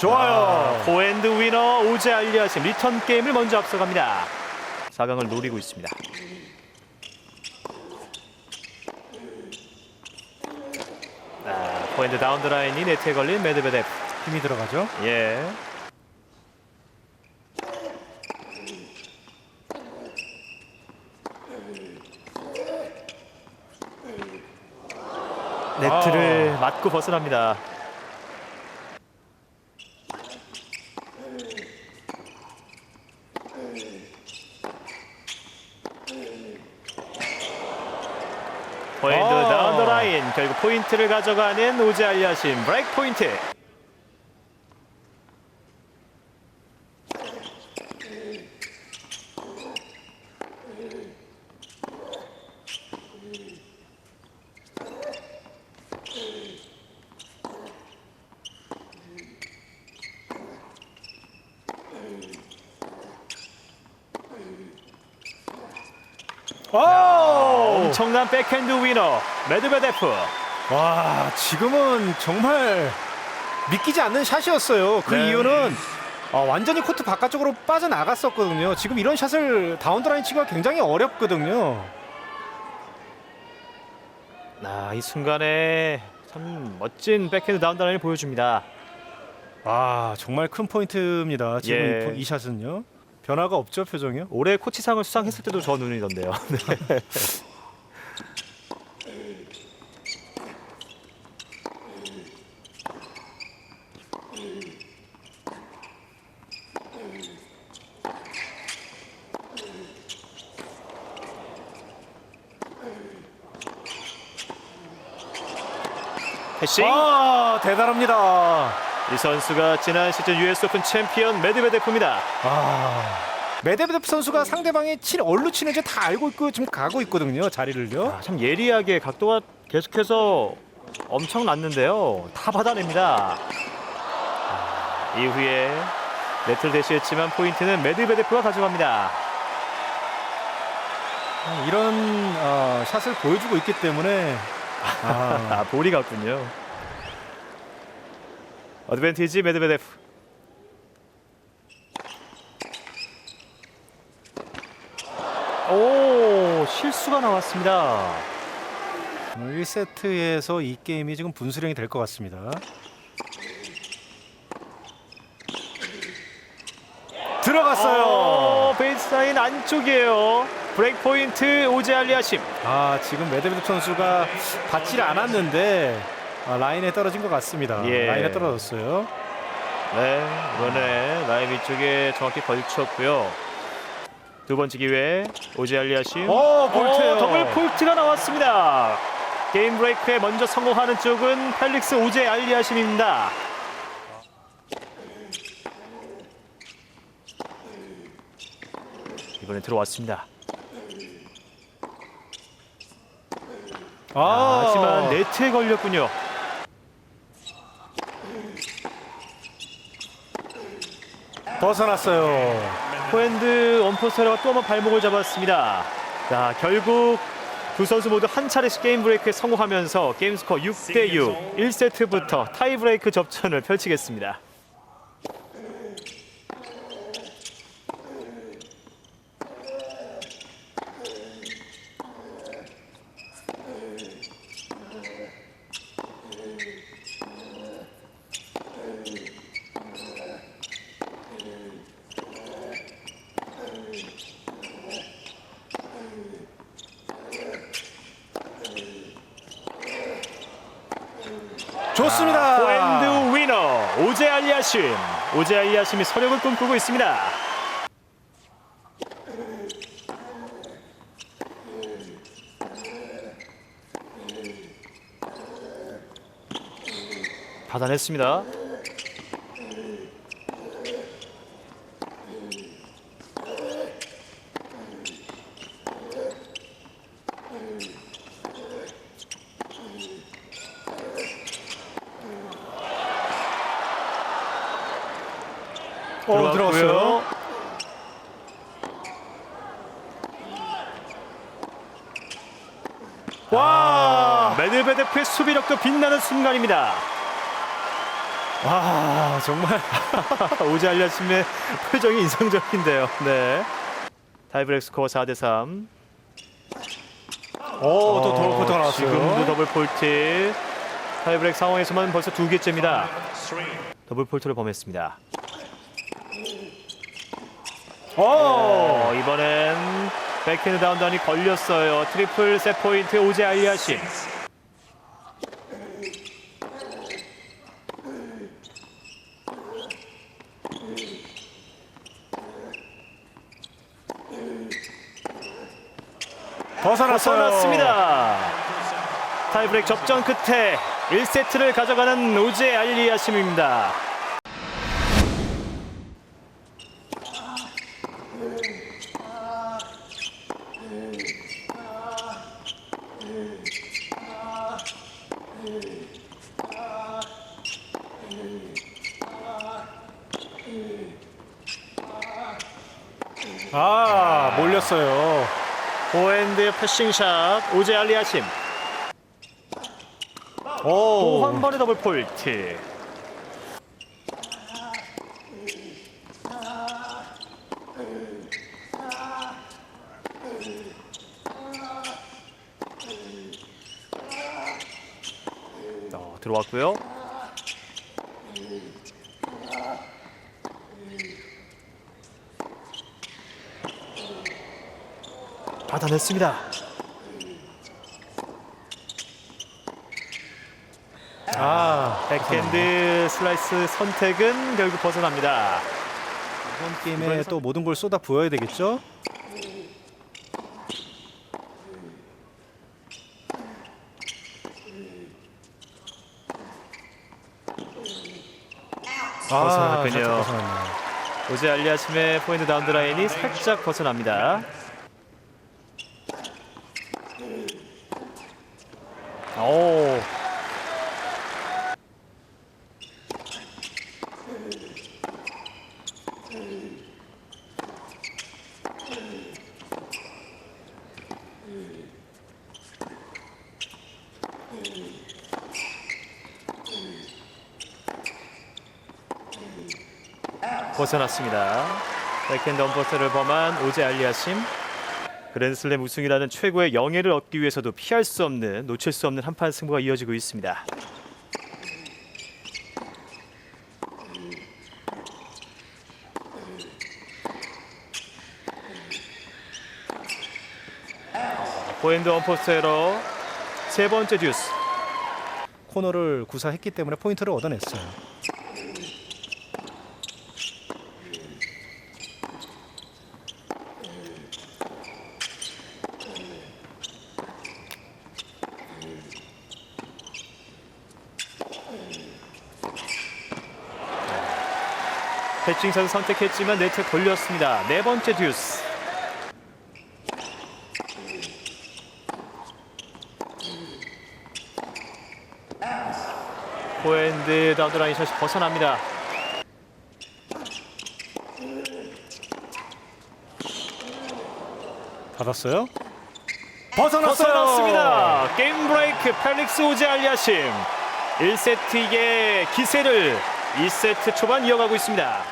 좋아요. 포핸드 위너 오제 알리아심 리턴 게임을 먼저 앞서갑니다. 4강을 노리고 있습니다. 아, 포핸드 다운 더 라인이 네트에 걸린 메드베데프. 힘이 들어가죠. 예. 네트를 맞고 벗어납니다. 포인트 아. 다운 더 라인 결국 포인트를 가져가는 오제 알리아심 브레이크 포인트. 오! 엄청난 백핸드 위너 메드베데프. 와, 지금은 정말 믿기지 않는 샷이었어요. 그 네. 이유는 어, 완전히 코트 바깥쪽으로 빠져나갔었거든요. 지금 이런 샷을 다운드라인 치기가 굉장히 어렵거든요. 아, 이 순간에 참 멋진 백핸드 다운다운을 보여줍니다. 아, 정말 큰 포인트입니다. 지금 예. 이 샷은요. 변화가 없죠, 표정이요. 올해 코치상을 수상했을 때도 저 눈이던데요. 네. 패싱 아, 대단합니다. 이 선수가 지난 시즌 US 오픈 챔피언 메드베데프입니다. 아, 메데베데프 선수가 상대방이 칠 얼루 치는지 다 알고 있고 지금 가고 있거든요, 자리를요. 아, 참 예리하게 각도가 계속해서 엄청 났는데요. 다 받아냅니다. 아, 이후에 네트를 대시했지만 포인트는 메드베데프가 가져갑니다. 아, 이런 어, 샷을 보여주고 있기 때문에 아, 아, 볼이 같군요. 어드밴티지 메드베데프. 오 실수가 나왔습니다. 1세트에서 이 게임이 지금 분수령이 될 것 같습니다. 들어갔어요. 어, 베이스라인 안쪽이에요. 브레이크 포인트 오제 알리아심. 아 지금 메데베데프 선수가 받지를 않았는데 아, 라인에 떨어진 것 같습니다. 예. 라인에 떨어졌어요. 네, 이번에 라인 위쪽에 정확히 걸쳤고요. 두 번째 기회 오제 알리아심. 어, 볼트예요. 어, 더블 폴트가 나왔습니다. 게임 브레이크에 먼저 성공하는 쪽은 펠릭스 오제 알리아심입니다. 이번에 들어왔습니다. 아, 하지만 네트에 걸렸군요. 벗어났어요. 포핸드 원포스터가 또 한 번 발목을 잡았습니다. 자, 결국 두 선수 모두 한 차례씩 게임 브레이크에 성공하면서 게임 스코어 6대 6, 1세트부터 타이 브레이크 접전을 펼치겠습니다. 포핸드 위너 오제 알리아심. 알리아심이 서력을 꿈꾸고 있습니다. 받아냈습니다. 어, 들어갔어요. 와 빛나는 순간입니다. 아 정말 오제 알리아심의 표정이 인상적인데요. 네. 타이브렉 스코어 4대 3. 오 또 더블 포트가 나왔어요. 지금도 더블 폴트. 타이브렉 상황에서만 벌써 두 개째입니다. 더블 폴트를 범했습니다. 오 어, 이번엔 백핸드 다운단이 걸렸어요. 트리플 세 포인트 오제 알리아심. 벗어났어요. 벗어났습니다. 타이브렉 접전 끝에 1세트를 가져가는 오제 알리아심입니다. 아 몰렸어요. 포핸드 패싱샷 오제 알리아심. 오또한 번의 더블 폴트. 어, 들어왔고요. 받아냈습니다. 아 백핸드 슬라이스 선택은 결국 벗어납니다. 이번 게임에 또 모든 걸 쏟아 부어야 되겠죠? 아, 벗어났군요. 벗어났네요. 오제 알리아심의 포인트 다운드 라인이 살짝 벗어납니다. 오. 벗어났습니다. 백핸드 언버터를 범한 오제 알리아심. 그랜드슬램 우승이라는 최고의 영예를 얻기 위해서도 피할 수 없는 놓칠 수 없는 한판 승부가 이어지고 있습니다. 포핸드 언포스트 에러 세 번째 듀스. 코너를 구사했기 때문에 포인트를 얻어냈어요. 패칭선 선택했지만 네트 걸렸습니다. 네 번째 듀스. 포핸드 다운드라인 샷이 벗어납니다. 받았어요? 벗어났어요. 벗어났습니다. 게임 브레이크 펠릭스 오제 알리아심 1세트의 기세를 2세트 초반 이어가고 있습니다.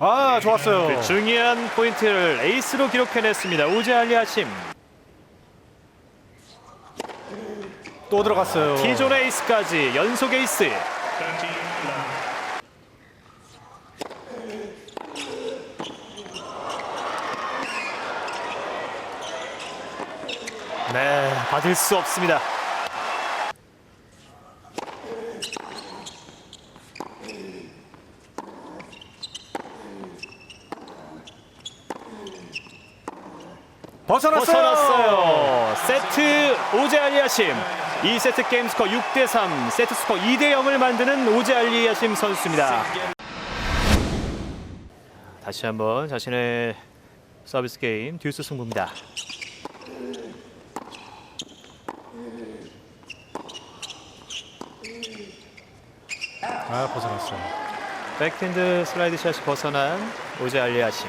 아 좋았어요. 그 중요한 포인트를 에이스로 기록해냈습니다. 오제 알리아심 또 들어갔어요. T존 에이스까지 연속 에이스. 네, 받을 수 없습니다. 벗어났어요. 벗어났어요. 세트 오제 알리아심. 2세트 게임 스코어 6대 3, 세트 스코어 2대 0을 만드는 오제 알리아심 선수입니다. 다시 한번 자신의 서비스 게임 듀스 승부입니다. 아 벗어났어요. 백핸드 슬라이드 샷이 벗어난 오제 알리아심.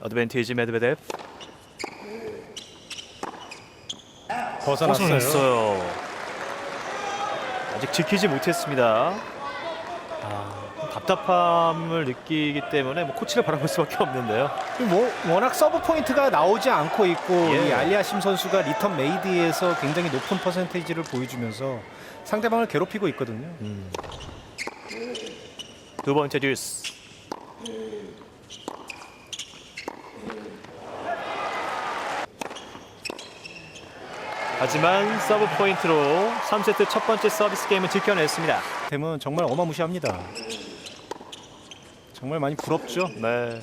어드밴티지 매드베데프 벗어났어요. 벗어났어요. 아직 지키지 못했습니다. 아, 답답함을 느끼기 때문에 뭐 코치를 바라볼 수밖에 없는데요. 뭐 워낙 서브 포인트가 나오지 않고 있고 예. 이 알리아심 선수가 리턴 메이드에서 굉장히 높은 퍼센테이지를 보여주면서 상대방을 괴롭히고 있거든요. 두 번째 듀스. 하지만 서브 포인트로 3세트 첫 번째 서비스 게임을 지켜냈습니다. 템은 정말 어마무시합니다. 정말 많이 부럽죠. 네.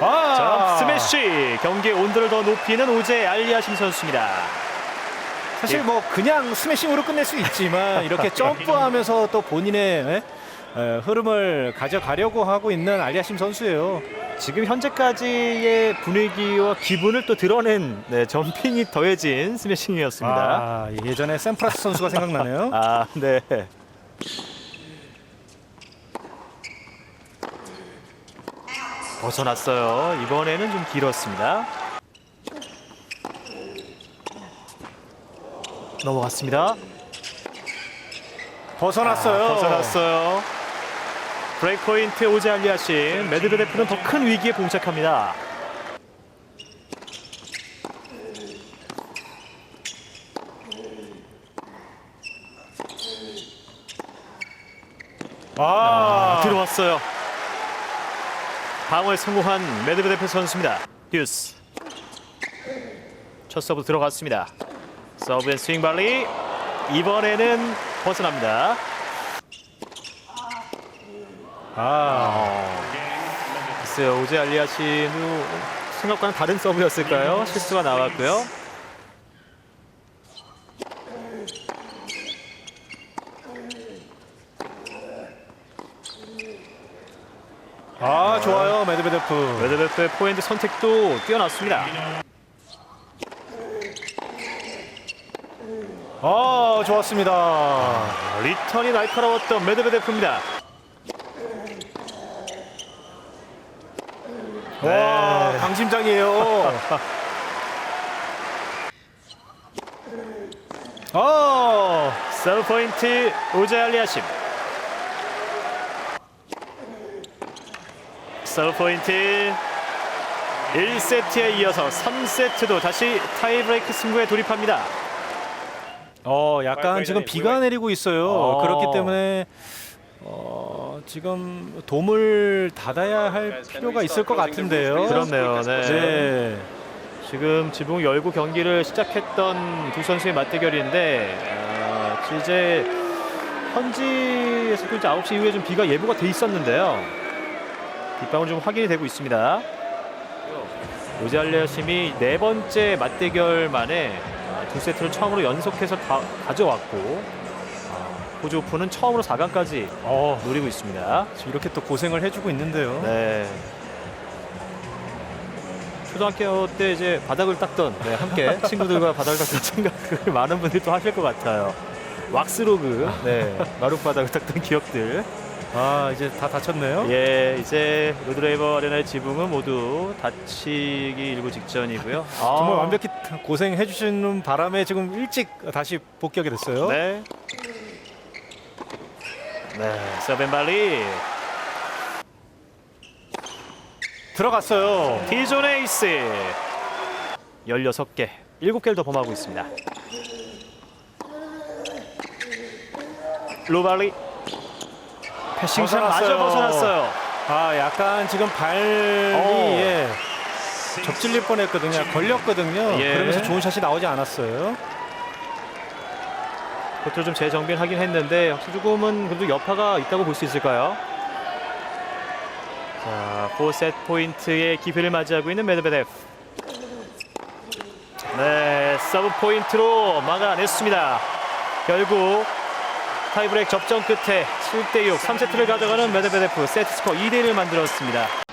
아, 점 스매시 경기의 온도를 더 높이는 오제 알리아심 선수입니다. 사실 예. 뭐 그냥 스매싱으로 끝낼 수 있지만 이렇게 점프하면서 또 본인의 에? 에, 흐름을 가져가려고 하고 있는 알리아심 선수예요. 지금 현재까지의 분위기와 기분을 또 드러낸 네, 점핑이 더해진 스매싱이었습니다. 아, 예전에 샘프라스 선수가 생각나네요. 아, 네. 벗어났어요. 이번에는 좀 길었습니다. 넘어갔습니다. 벗어났어요. 아, 벗어났어요. 브레이크 포인트 오제 알리아신 메드베데프는 더 큰 위기에 봉착합니다. 아, 들어왔어요. 방어에 성공한 메드베데프 선수입니다. 듀스. 첫 서브 들어갔습니다. 서브앤 스윙 발리. 이번에는 벗어납니다. 아, 글쎄요, 오제 알리아시도 생각과는 다른 서브였을까요? 실수가 나왔고요. 아 좋아요 메드베데프. 메드베프의 포핸드 선택도 뛰어났습니다. 아 좋았습니다. 리턴이 날카로웠던 메드베데프입니다. 와 네. 강심장이에요. 아 서브 포인트 오제 알리 아심. 서브 포인트 1세트에 이어서 3세트도 다시 타이브레이크 승부에 돌입합니다. 어 약간 지금 비가 내리고 있어요. 어. 그렇기 때문에 어, 지금 돔을 닫아야 할 필요가 있을 것 같은데요. 그렇네요. 네. 네. 지금 지붕 열고 경기를 시작했던 두 선수의 맞대결인데 아, 이제 현지에서도 이제 9시 이후에 좀 비가 예보가 돼 있었는데요. 빗방울 좀 확인이 되고 있습니다. 오잘레아 심이 네 번째 맞대결 만에 아, 두 세트를 처음으로 연속해서 다 가져왔고 아, 호주 오픈은 처음으로 4강까지 어 노리고 있습니다. 지금 이렇게 또 고생을 해주고 있는데요. 네. 초등학교 때 이제 바닥을 닦던 네, 함께 친구들과 바닥을 닦던 생각을 많은 분들이 또 하실 것 같아요. 왁스로그, 네, 마룻 바닥을 닦던 기억들. 아 이제 다 다쳤네요. 예, 이제 로드레이버 아레나의 지붕은 모두 닫히기 일부 직전이고요. 아, 정말 완벽히 고생해 주시는 바람에 지금 일찍 다시 복귀하게 됐어요. 네. 네, 서벤발리 들어갔어요. 티존 에이스 16개, 7개를 더 범하고 있습니다. 로발리 패싱샷 마저 벗어났어요. 벗어났어요. 아 약간 지금 발이 어. 예, 접질릴 뻔했거든요. 걸렸거든요. 예. 그러면서 좋은 샷이 나오지 않았어요. 그것도 좀 재정비하긴 했는데 혹시 조금은 그래도 여파가 있다고 볼 수 있을까요? 자, 4세트 포인트의 기회를 맞이하고 있는 메드베데프. 네, 서브 포인트로 막아냈습니다. 결국 타이브레이크 접전 끝에 7대6 3세트를 가져가는 메드베데프 세트 스코어 2대1을 만들었습니다.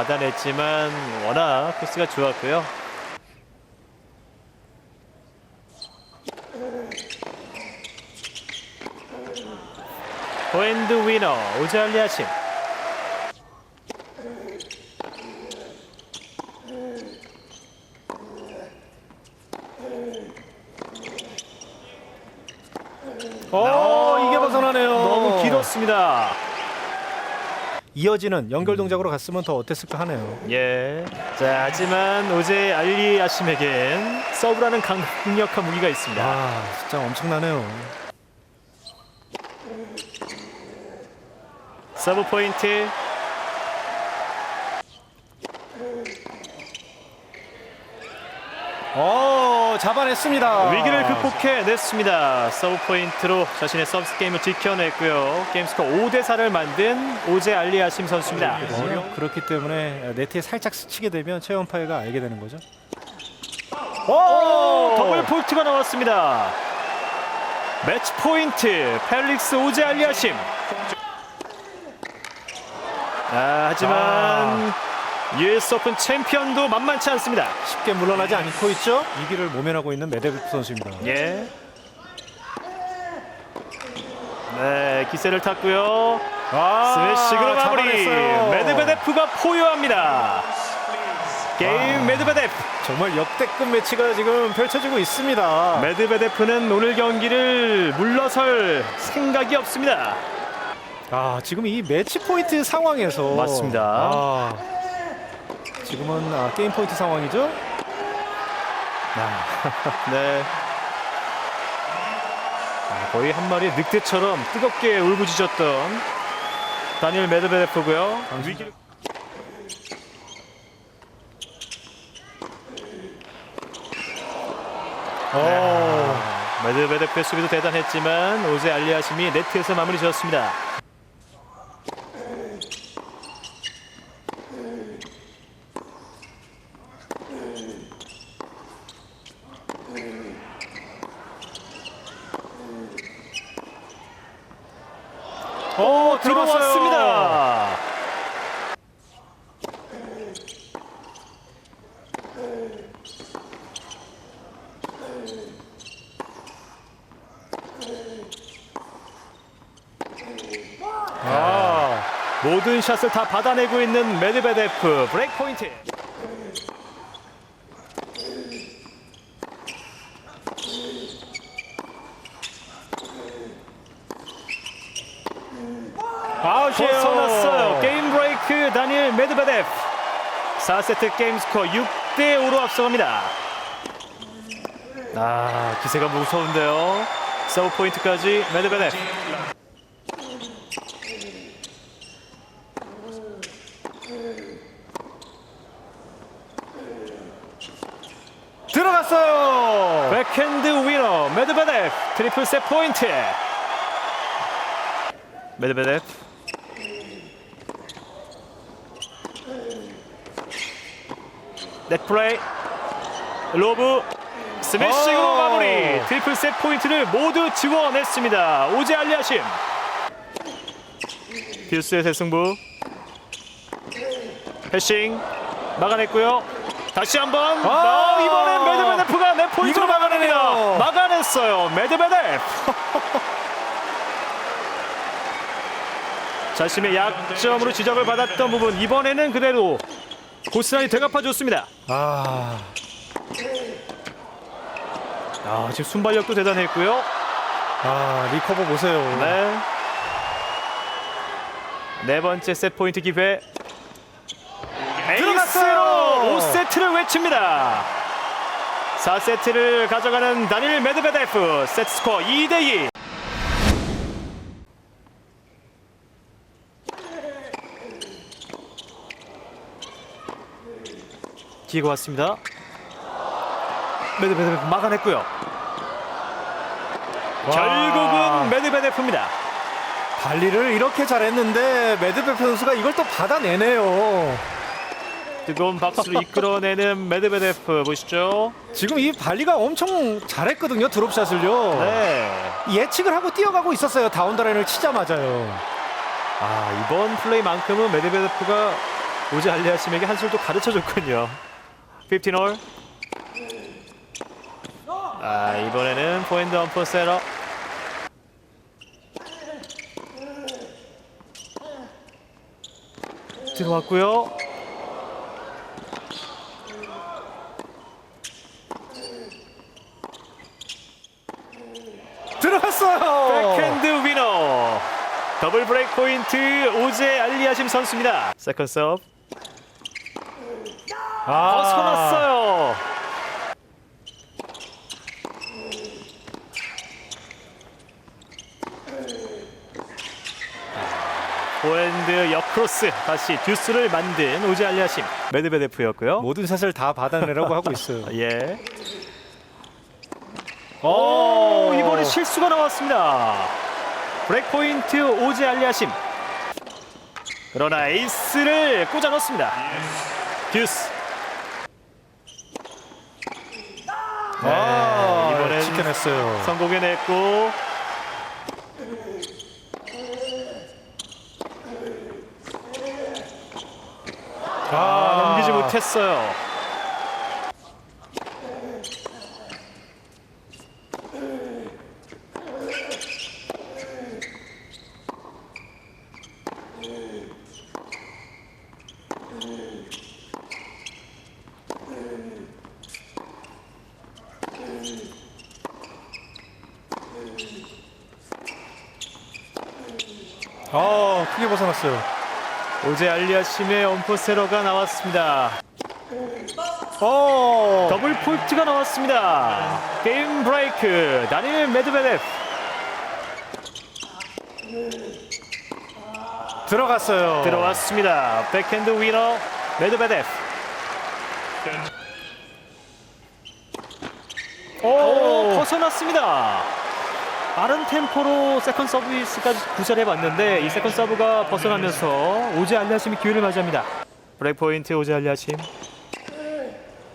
받아냈지만 워낙 코스가 좋았고요. 포핸드 위너 오제 알리아심. 어, 이게 벗어나네요. 너무 길었습니다. 이어지는 연결 동작으로 갔으면 더 어땠을까 하네요. 예. 자, 하지만 오제 알리 아심에겐 서브라는 강력한 무기가 있습니다. 아, 진짜 엄청나네요. 서브 포인트. 어, 잡아냈습니다. 위기를 극복해냈습니다. 서브 포인트로 자신의 서비스 게임을 지켜냈고요. 게임 스코어 5대 4를 만든 오제 알리 아심 선수입니다. 어려 그렇기 때문에 네트에 살짝 스치게 되면 최연파이가 알게 되는 거죠. 오, 더블 포인트가 나왔습니다. 매치 포인트 펠릭스 오제 알리 아심. 아, 하지만 US 오픈 챔피언도 만만치 않습니다. 쉽게 물러나지 않고 있죠. 위기를 모면하고 있는 메데베프 선수입니다. 예. 네, 기세를 탔고요. 아, 스매시그로 마무리. 잡아냈어요. 메드베데프가 포효합니다. 게임 메드베데프. 정말 역대급 매치가 지금 펼쳐지고 있습니다. 메드베데프는 오늘 경기를 물러설 생각이 없습니다. 아, 지금 이 매치 포인트 상황에서 맞습니다. 아, 지금은 아, 게임 포인트 상황이죠. 네. 아, 거의 한 마리의 늑대처럼 뜨겁게 울부짖었던 다니엘 메드베데프고요. 위기를 어, 메드베데프의 수비도 대단했지만 오제 알리아심이 네트에서 마무리 지었습니다. 오 들어왔습니다. 아, 샷을 다 받아내고 있는 메드베데프 브레이크 포인트. 아웃이에요. 벗어났어요. 게임 브레이크 다니엘 메드베데프. 4세트 게임 스코어 6대 5로 앞서갑니다. 아 기세가 무서운데요. 서브 포인트까지 메드베데프. 들어갔어요. 백핸드 위너 메드베데프 트리플 세 포인트. 메드베데프. 넷 플레이. 로브. 스매싱으로 오! 마무리. 트리플 세 포인트를 모두 지워냈습니다. 오제 알리아심. 듀스의 대승부. 패싱. 막아냈고요 다시 한번 아! 아, 이번엔 메드베데프가 내 포인트를 이걸 막아내네요. 막아냈어요 메드베데프 자신의 약점으로 지적을 받았던 부분 이번에는 그대로 고스란히 되갚아줬습니다 아, 아, 지금 순발력도 대단했고요. 아 리커버 보세요. 네. 네 번째 세트 포인트 기회. 들어갔어요! 에이 스로 5세트를 외칩니다. 4세트를 가져가는 다니엘 메드베데프 세트 스코어 2대 2. 기회가 왔습니다. 메드베데프 막아냈고요. 와. 결국은 메드베데프입니다. 발리를 이렇게 잘했는데 메드베프 선수가 이걸 또 받아내네요. 뜨거운 박수를 이끌어내는 메드베데프 보시죠. 지금 이 발리가 엄청 잘했거든요. 드롭샷을요. 네. 예측을 하고 뛰어가고 있었어요. 다운더라인을 치자마자요. 아 이번 플레이만큼은 메드베데프가 오지 알리아심에게 한술도 가르쳐줬군요. 15홀. 아 이번에는 포핸드 언퍼 세러. 들어왔고요. 더블 브레이크 포인트 오제 알리아심 선수입니다. 세컨 서브 아, 벗어났어요. 포핸드 역크로스 다시 듀스를 만든 오제 알리아심 메드베데프였고요. 모든 샷을 다 받아내라고 하고 있어요. 예. 오, 이번에 실수가 나왔습니다. 브레이크 포인트 오제 알리아심. 그러나 에이스를 꽂아 넣습니다. 듀스. 아, 이번엔 지켜냈어요. 성공해냈고 아, 넘기지 못했어요. 아, 크게 벗어났어요. 오제 알리아 심의 언포세러가 나왔습니다. 어, 더블 폴트가 나왔습니다. 게임 브레이크 다니엘 메드베데프. 들어갔어요. 들어왔습니다. 백핸드 위너 메드베데프. 오, 벗어났습니다. 빠른 템포로 세컨 서비스까지 구사해 봤는데 이 세컨 서브가 벗어나면서 오제 알리아심이 기회를 맞이합니다. 브레이크 포인트 오제 알리아심.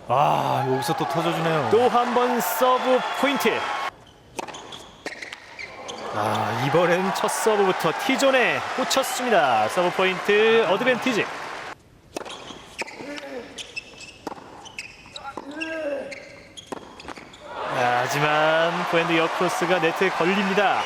아, 여기서 또 터져주네요. 또 한 번 서브 포인트. 아, 이번엔 첫 서브부터 T존에 꽂혔습니다. 서브 포인트 어드밴티지. 아, 하지만 포핸드 역크로스가 네트에 걸립니다.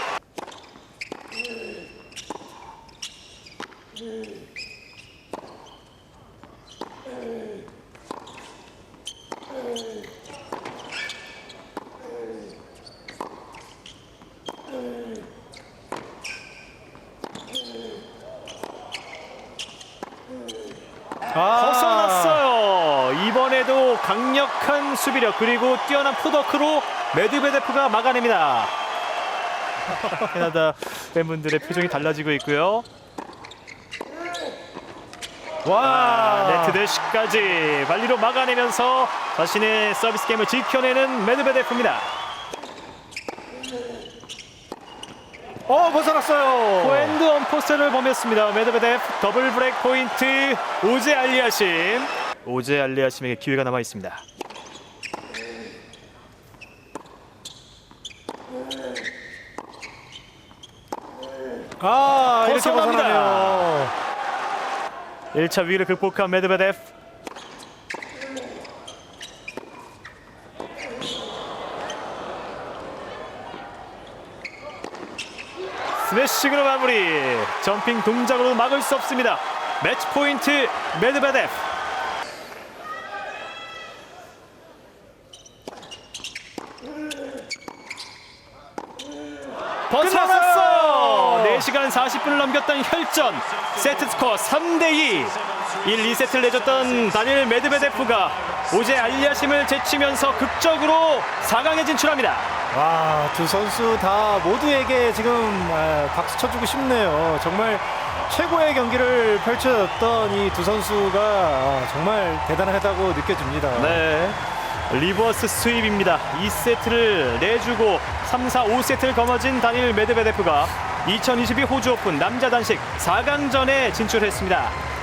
아, 벗어났어요. 이번에도 강력한 수비력 그리고 뛰어난 푸더크로 메드베데프가 막아냅니다. 캐나다 팬분들의 표정이 달라지고 있고요. 와, 네트 대시까지 발리로 막아내면서 자신의 서비스 게임을 지켜내는 메드베데프입니다. 어, 벗어났어요. 포핸드 언포스를 범했습니다. 메드베데프 더블 브레이크 포인트 오제 알리아심. 오제 알리아심에게 기회가 남아 있습니다. 아, 이렇게 벗어납니다. 벗어나네요. 1차 위기를 극복한 메드베데프 스매싱으로 마무리 점핑 동작으로 막을 수 없습니다 매치 포인트 메드베데프 벗어났 4시간 40분을 넘겼던 혈전 세트 스코어 3대2 1, 2세트를 내줬던 다니엘 메드베데프가 오제 알리아심을 제치면서 극적으로 4강에 진출합니다 와, 두 선수 다 모두에게 지금 아, 박수 쳐주고 싶네요. 정말 최고의 경기를 펼쳐줬던 이 두 선수가 아, 정말 대단하다고 느껴집니다. 네. 리버스 스윕입니다. 2세트를 내주고 3, 4, 5세트를 거머쥔 다니엘 메드베데프가 2022 호주 오픈 남자 단식 4강전에 진출했습니다.